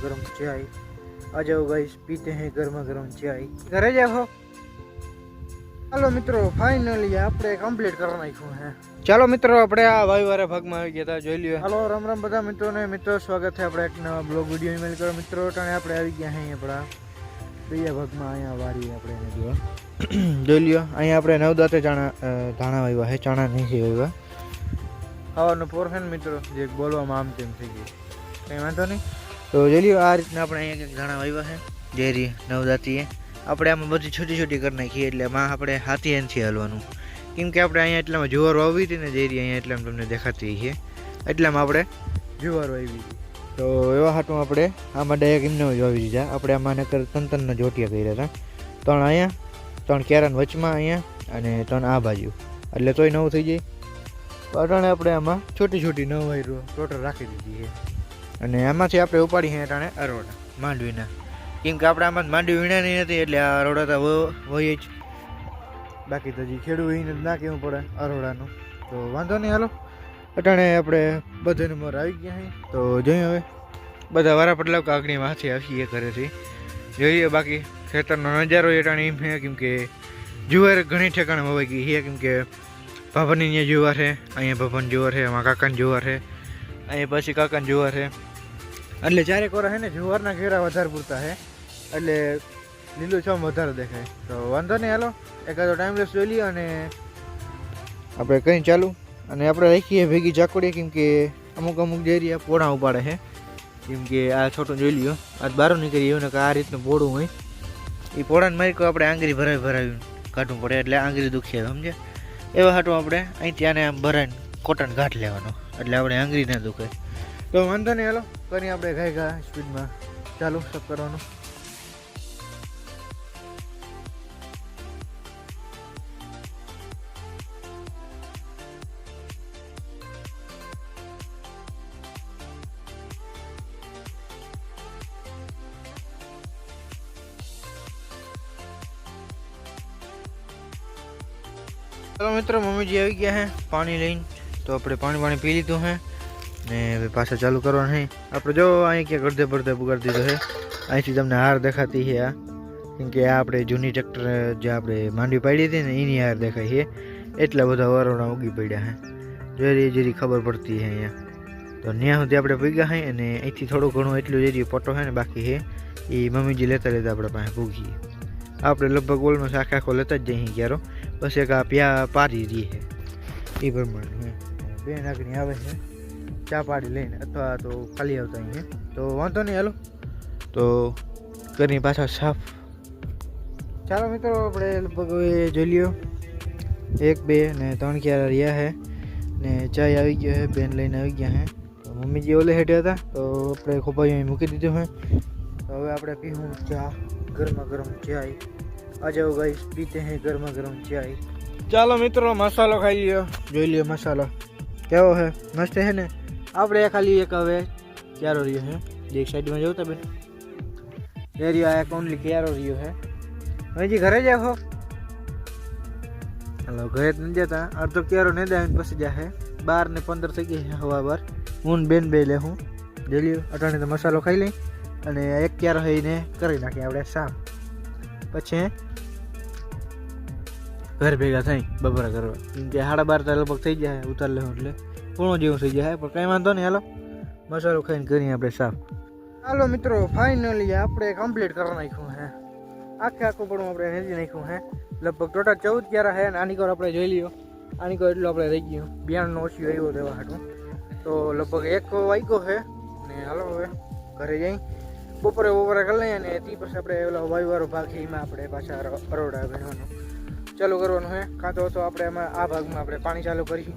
गर्म चाय आ जाओ गाइस पीते हैं गर्मा गर्म चाय ઘરે જાઓ હાલો મિત્રો ફાઇનલી આપણે કમ્પ્લીટ કરી નાખ્યું હે ચાલો મિત્રો આપણે આ વાયવારા ભાગમાં આવી ગયા હતા જોઈ લ્યો હાલો રામ રામ બધા મિત્રોને મિત્રો સ્વાગત છે આપણે એક નવા બ્લોગ વિડીયો ઈમેલ કરો મિત્રો ટાણે આપણે આવી ગયા અહીં આપણા બીજા ભાગમાં અહીંયા વારી આપણે એને જોવા જોઈ લ્યો અહીંયા આપણે નવ દાંતે ચાણા અ, ધાણા વાવ્યા છે ચાણા નહીં છે વાવ્યા ખાવાનું પોર છે ને મિત્રો જે બોલવામાં આમ તેમ થઈ ગયું કંઈ વાંધો નહીં તો જોઈ આ રીતના આપણે અહીંયા કંઈક ધાણા વાવ્યા છે, ઝેરી નવદાતીએ આપણે આમાં બધી છોટી છોટી કરી નાખીએ, એટલે એમાં આપણે હાથી એનથી હાલવાનું. કેમ કે આપણે અહીંયા એટલામાં જુવાર વાવી હતી ને જેરી અહીંયા એટલામાં તમને દેખાતી છે. એટલામાં આપણે જુવાર વાવી તો એવા હાટું આપણે આમાં ડાયરેક્ટ એમને જ વાવી દીધા. આપણે આમાં નકર ત્રણ ત્રણના જોટિયા કર્યા હતા. ત્રણ અહીંયા, ત્રણ કેરાન વચમાં અહીંયા અને ત્રણ આ બાજુ. એટલે તોય નવું થઈ જાય. અટાણે આપણે આમાં છોટી છોટી નવ વાયરો ટોટલ રાખી દીધી છે. અને આમાંથી આપણે ઉપાડી છે અરોડા, માંડવીના. કેમ કે આપણે આમાં માંડવી વીણાની નથી, એટલે આ અરોડા તો હોય જ. બાકી તો હજી ખેડૂત એને જ ના કહેવું પડે અરોડાનું. તો વાંધો નહીં, હાલો. અટાણે આપણે બધાને મોર આવી ગયા છે તો જોઈએ હવે. બધા વારા પટલા માથી માથે આવીએ ઘરેથી જોઈએ બાકી ખેતરનો નજારો એટાણે એમ છે, કેમ કે જુવાર ઘણી ઠેકાણે હોય ગઈ છે, કેમ કે ભાભાની અહીંયા જુવાર છે, અહીંયા ભભન જુવાર છે એમાં કાકાને જુવાર છે, અહીંયા પછી કાકાને જુવાર છે. એટલે જ્યારે કોરા છે ને જુવારના ઘેરા વધારે પૂરતા છે એટલે લીલું છમ વધારે દેખાય. તો વાંધો નહીં, હાલો. એકાદો ટાઈમ લેસ જોઈ લઈએ અને આપણે કંઈ ચાલુ. અને આપણે રાખીએ ભેગી ચાકોડીએ કેમ કે અમુક અમુક જે એરિયા પોળા ઉપાડે છે કેમ કે આ છોટું જોઈ લ્યો. આ બહાર નીકળી એવું ને કે આ રીતનું પોળું હોય. એ પોળાને મારી કહો આપણે આંગળી ભરાવી ભરાવી કાઢવું પડે. એટલે આંગળી દુખીએ સમજે એવા હાટું આપણે અહીંથી આને આમ ભરાઈને કોટન ઘાટ લેવાનો. એટલે આપણે આંગળી ના દુખે તો વાંધો નહીં, હાલો. કરી આપણે ઘાય ઘા સ્પીડમાં ચાલુ સબ કરવાનું ચાલો મિત્રો મમ્મીજી આવી ગયા હે પાણી લઈને તો આપણે પાણી પાણી પી લીધું હે ને હવે પાછા ચાલુ કરવાનું છે આપણે જો અહીં ક્યાંક અડધે પડધે પુગાડી દીધો છે અહીંથી તમને હાર દેખાતી છે આ કેમ કે આ આપણે જૂની ટ્રેક્ટર જે આપણે માંડવી પાડી હતી ને એની હાર દેખાય છે એટલા બધા વરોણા ઉગી પડ્યા છે જેરી જેરી ખબર પડતી છે અહીંયા તો ત્યાં સુધી આપણે પીગા છે અને અહીંથી થોડું ઘણું એટલું જેરી પટો છે ને બાકી છે એ મમ્મીજી લેતા લેતા આપણે પાસે પૂગીએ આપણે લગભગ ઓલમોસ્ટ આખા આખો લેતા જ જઈએ ક્યારો બસ એક આ પ્યા પારી રહી છે એ પ્રમાણે હે. બે નાગણી આવે છે ચા પાડી લઈને અથવા તો ખાલી આવતા અહીંયા તો વાંધો નહીં હાલો તો કરી પાછા સાફ ચાલો મિત્રો આપણે લગભગ હવે જોઈ લ્યો એક બે ને ત્રણ ક્યારે રહ્યા છે ને ચાય આવી ગયો છે બેન લઈને આવી ગયા છે તો મમ્મીજી ઓલે હેઠે હતા તો આપણે ખોપાઈ અહીં મૂકી દીધું છે તો હવે આપણે પીવું ચા ગરમા ગરમ ચાય આ જાઓ ગાઈસ પીતે हैं ગરમા ગરમ ચાય ચાલો મિત્રો મસાલો ખાઈ લ્યો જોઈ લ્યો મસાલો કેવો છે મસ્ત છે ને આપણે ખાલી એક હવે ક્યારો રહ્યો છે જે એક સાઈડમાં જોતા બેન એ રહ્યો આ એક ઓનલી ક્યારો રહ્યો છે હજી ઘરે જાવ હો હાલો ઘરે જ નથી જતા અડધો ક્યારો ને દાવીને પછી જાહે બાર ને પંદર થઈ ગઈ છે હવા બાર હું ને બેન બે લે હું જોઈ લ્યો અટાણે તો મસાલો ખાઈ લઈ અને એક ક્યારો એને કરી નાખીએ આપણે સામ પછી ઘર ભેગા થઈ બપોરા કરવા કેમ કે સાડા બાર તો લગભગ થઈ જાય ઉતાર લેવું એટલે પૂણો જેવું થઈ જાય પણ કંઈ વાંધો નહીં હાલો મસાલો ખાઈને કરીએ આપણે સાફ હાલો મિત્રો ફાઇનલી આપણે કમ્પ્લીટ કરી નાખ્યું હે આખે આખું પણ આપણે નેજી નાખ્યું હે લગભગ ટોટલ ચૌદ ક્યારા હે અને આની કોર આપણે જોઈ લ્યો આની કોર એટલું આપણે રહી ગયું બિયારણનો ઓછી આવ્યો રહેવા હાટું તો લગભગ એક વાગ્યો છે ને હાલો હવે ઘરે જઈ બપોરે બપોરે કરી લઈએ અને તે પછી આપણે ઓલો વાયુવાળો ભાગ છે એમાં આપણે પાછા અરો- અરોડા ભરવાનું ચાલુ કરવાનું છે કાં તો તો આપણે એમાં આ ભાગમાં આપણે પાણી ચાલુ કરીશું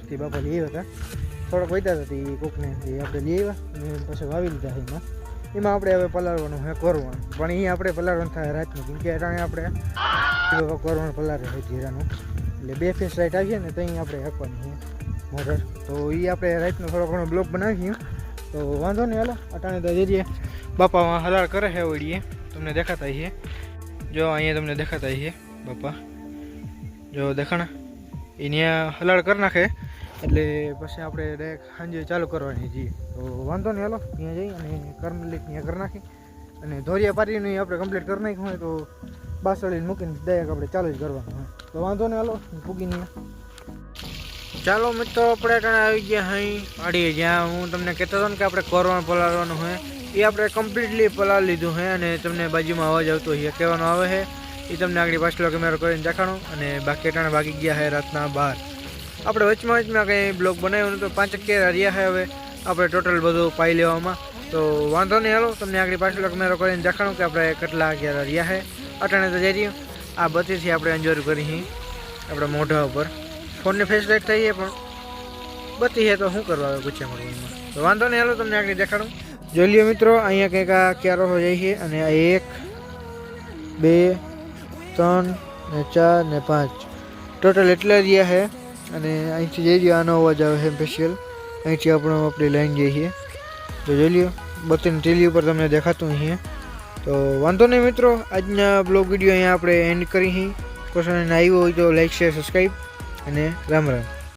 એકથી બાપા લઈ આવ્યા હતા. થોડાક વધ્યા હતા એ કોકને તે આપણે લઈ આવ્યા અને પછી વાવી લીધા એમાં. એમાં આપણે હવે પલાળવાનું હે કોરવાનું. પણ એ આપણે પલાળવાનું થાય રાતનું. કેમ કે અટાણે આપણે કોરવાનું પલારે છે જીરાનું. એટલે બે ફેસ લાઈટ આવીએ ને ત્યાં આપણે આપવાની છે મોટર તો એ આપણે રાતનો થોડો ઘણો બ્લોક બનાવીએ. તો વાંધો નહીં, હાલો. અટાણે તો જઈએ. બાપામાં હલાળ કરે છે ઓળીએ તમને દેખાતા છે જો અહીંયા તમને દેખાતા છે બાપા. જો દેખાણા. એ ત્યાં હલાળ કરી નાખે. એટલે પછી આપણે ડાયરેક્ટ સાંજે ચાલુ કરવાની જઈએ તો વાંધો નહીં, હાલો. ત્યાં જઈ અને કર્મલી ત્યાં કરી નાખી. અને ધોરિયા પારીને આપણે કમ્પ્લીટ કરી નાખ્યું હોય તો બાસળીને મૂકીને ડાયરેક્ટ આપણે ચાલુ જ કરવાનું હોય. તો વાંધો નહીં, હાલો. ફૂગીને ચાલો મિત્રો, આપણે ત્યાં આવી ગયા અહીં પાડીએ જ્યાં. હું તમને કહેતો હતો ને કે આપણે કોરવાનું પલાળવાનું હોય. એ આપણે કમ્પ્લીટલી પલાળી લીધું છે અને તમને બાજુમાં અવાજ આવતો હોય કહેવાનો આવે છે એ તમને આગળ પાછલો કેમેરો કરીને દેખાણો અને બાકી અટાણે ભાગી ગયા છે રાતના બાર. આપણે વચમાં વચમાં કંઈ બ્લોગ બનાવ્યો તો પાંચ અગિયાર રહ્યા છે હવે. આપણે ટોટલ બધું પાઈ લેવામાં. તો વાંધો નહીં, હાલો, તમને આગળ પાછલો કેમેરો કરીને દેખાડું કે આપણે કેટલા અગિયાર રહ્યા છે અટાણે તો જઈ રહ્યું. આ બત્રીસથી આપણે અંજોર કરી છીએ આપણા મોઢા ઉપર. ફોનની ફેસ લાઈટ થઈએ પણ બતી છે તો શું કરવા આવે ગુચ્છા મળવામાં તો વાંધો નહીં, હાલો, તમને આગળ દેખાડું. જોઈ લ્યો મિત્રો, અહીંયા કંઈક આ ક્યારો જઈએ અને એક, બે ત્રણ ને ચાર ને પાંચ. ટોટલ એટલા રહ્યા છે અને અહીંથી જઈ રહ્યો, આનો અવાજ આવે છે સ્પેશિયલ અહીંથી આપણો આપણી લાઈન જઈએ તો જોઈ લ્યો બત્તીની ટીલી ઉપર તમને દેખાતું અહીંયા. તો વાંધો નહીં મિત્રો, આજના બ્લોગ વીડિયો અહીંયા આપણે એન્ડ કરી ક્વેશ્ચન આવ્યો હોય તો લાઈક શેર સબસ્ક્રાઈબ અને રામ રામ.